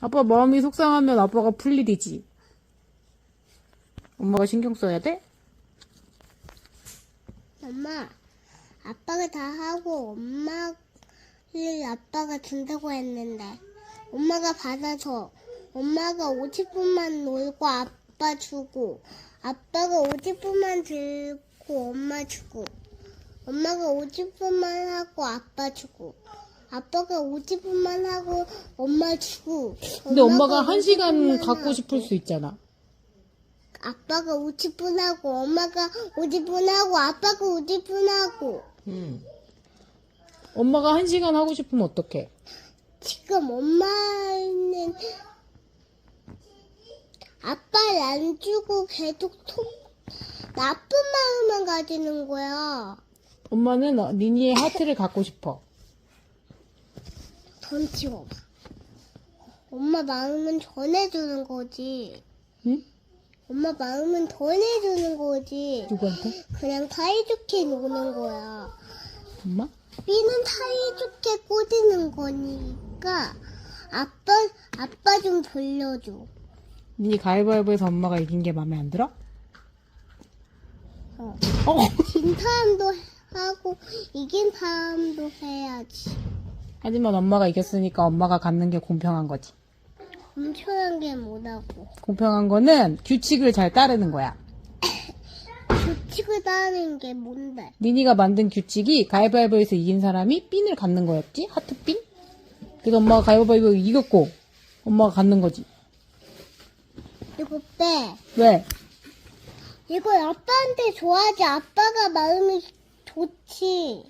아빠 마음이 속상하면 아빠가 풀 일이지. 엄마가 신경 써야 돼? 엄마, 아빠가 다 하고 엄마를 아빠가 준다고 했는데 엄마가 받아서 엄마가 50분만 놀고 아빠 주고 아빠가 50분만 들고 엄마 주고 엄마가 50분만 하고 아빠 주고 아빠가 50분만 하고 엄마 주고 근데 엄마가 한 50분만 시간 갖고 하고 싶을 수 있잖아. 아빠가 50분 하고 엄마가 50분 하고 아빠가 50분 하고 엄마가 한 시간 하고 싶으면 어떡해? 지금 엄마는 아빠를 안 주고 계속 속 나쁜 마음만 가지는 거야. 엄마는 어, 니니의 하트를 갖고 싶어. 전 치워봐. 엄마 마음은 전해주는 거지. 응? 엄마 마음은 전해주는 거지. 누구한테? 그냥 사이좋게 노는 거야. 엄마? B는 사이좋게 꼬지는 거니까 아빠 아빠 좀 돌려줘. 니니 가위바위보에서 엄마가 이긴 게 마음에 안 들어? 어. 어. 진 사람도 하고 이긴 사람도 해야지. 하지만 엄마가 이겼으니까 엄마가 갖는 게 공평한 거지. 엄청난 게 뭐라고. 공평한 거는 규칙을 잘 따르는 거야. 규칙을 따르는 게 뭔데? 니니가 만든 규칙이 가위바위보에서 이긴 사람이 핀을 갖는 거였지? 하트 핀? 그래서 엄마가 가위바위보 이겼고 엄마가 갖는 거지. 이거 빼. 왜? 이거 아빠한테 줘야지 아빠가 마음이 좋지.